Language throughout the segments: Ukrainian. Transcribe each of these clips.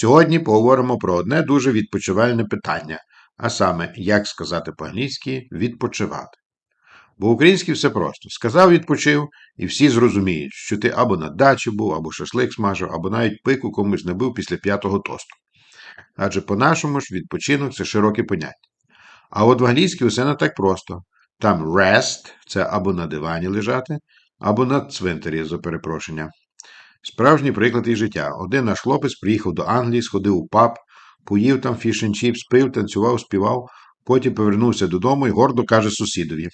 Сьогодні поговоримо про одне дуже відпочивальне питання, а саме, як сказати по-англійськи відпочивати. Бо українськи все просто. Сказав відпочив, і всі зрозуміють, що ти або на дачі був, або шашлик смажив, або навіть пику комусь не бив після п'ятого тосту. Адже по-нашому ж відпочинок це широке поняття. А от в англійській усе не так просто. Там rest це або на дивані лежати, або на цвинтарі за перепрошення. Справжній приклад із життя. Один наш хлопець приїхав до Англії, сходив у паб, поїв там фіш and чіпс, пив, танцював, співав, потім повернувся додому і гордо каже сусідові: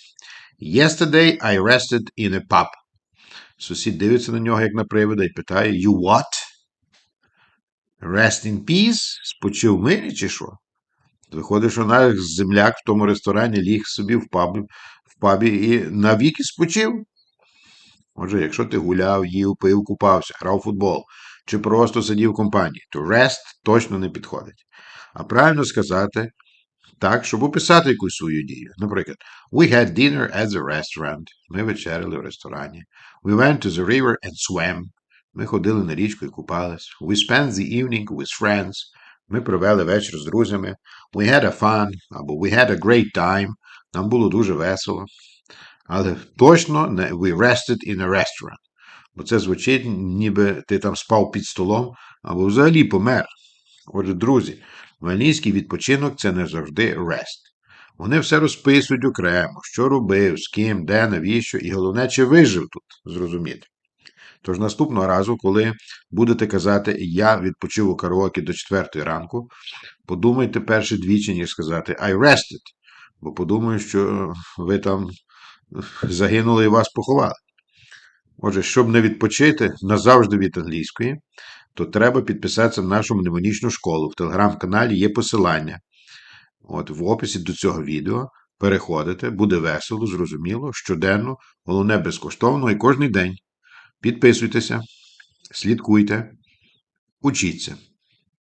Yesterday I rested in a pub. Сусід дивиться на нього, як на привида, і питає: You what? Rest in peace? Спочив мирі чи що? Виходить, що наш земляк в тому ресторані ліг собі в пабі, в пабі і навіки спочив. Отже, якщо ти гуляв, їв, пив, купався, грав футбол чи просто сидів в компанії, то rest точно не підходить. А правильно сказати так, щоб описати якусь свою дію. Наприклад, we had dinner at the restaurant. Ми вечеряли в ресторані. We went to the river and swam. Ми ходили на річку і купались. We spent the evening with friends. Ми провели вечір з друзями. We had a fun, або we had a great time. Нам було дуже весело. Але точно не we rested in a restaurant. Бо це звучить, ніби ти там спав під столом, або взагалі помер. Отже, друзі, в відпочинок це не завжди rest. Вони все розписують окремо, що робив, з ким, де, навіщо, і головне, чи вижив тут, зрозуміти. Тож наступного разу, коли будете казати Я відпочив у караоке до 4 ранку, подумайте перше двічі, ніж сказати I rested, бо подумаю, що ви там загинули і вас поховали. Отже, щоб не відпочити назавжди від англійської, то треба підписатися на нашу мнемонічну школу. В телеграм-каналі є посилання. От В описі до цього відео переходите, буде весело, зрозуміло, щоденно, головне безкоштовно і кожний день. Підписуйтеся, слідкуйте, учіться.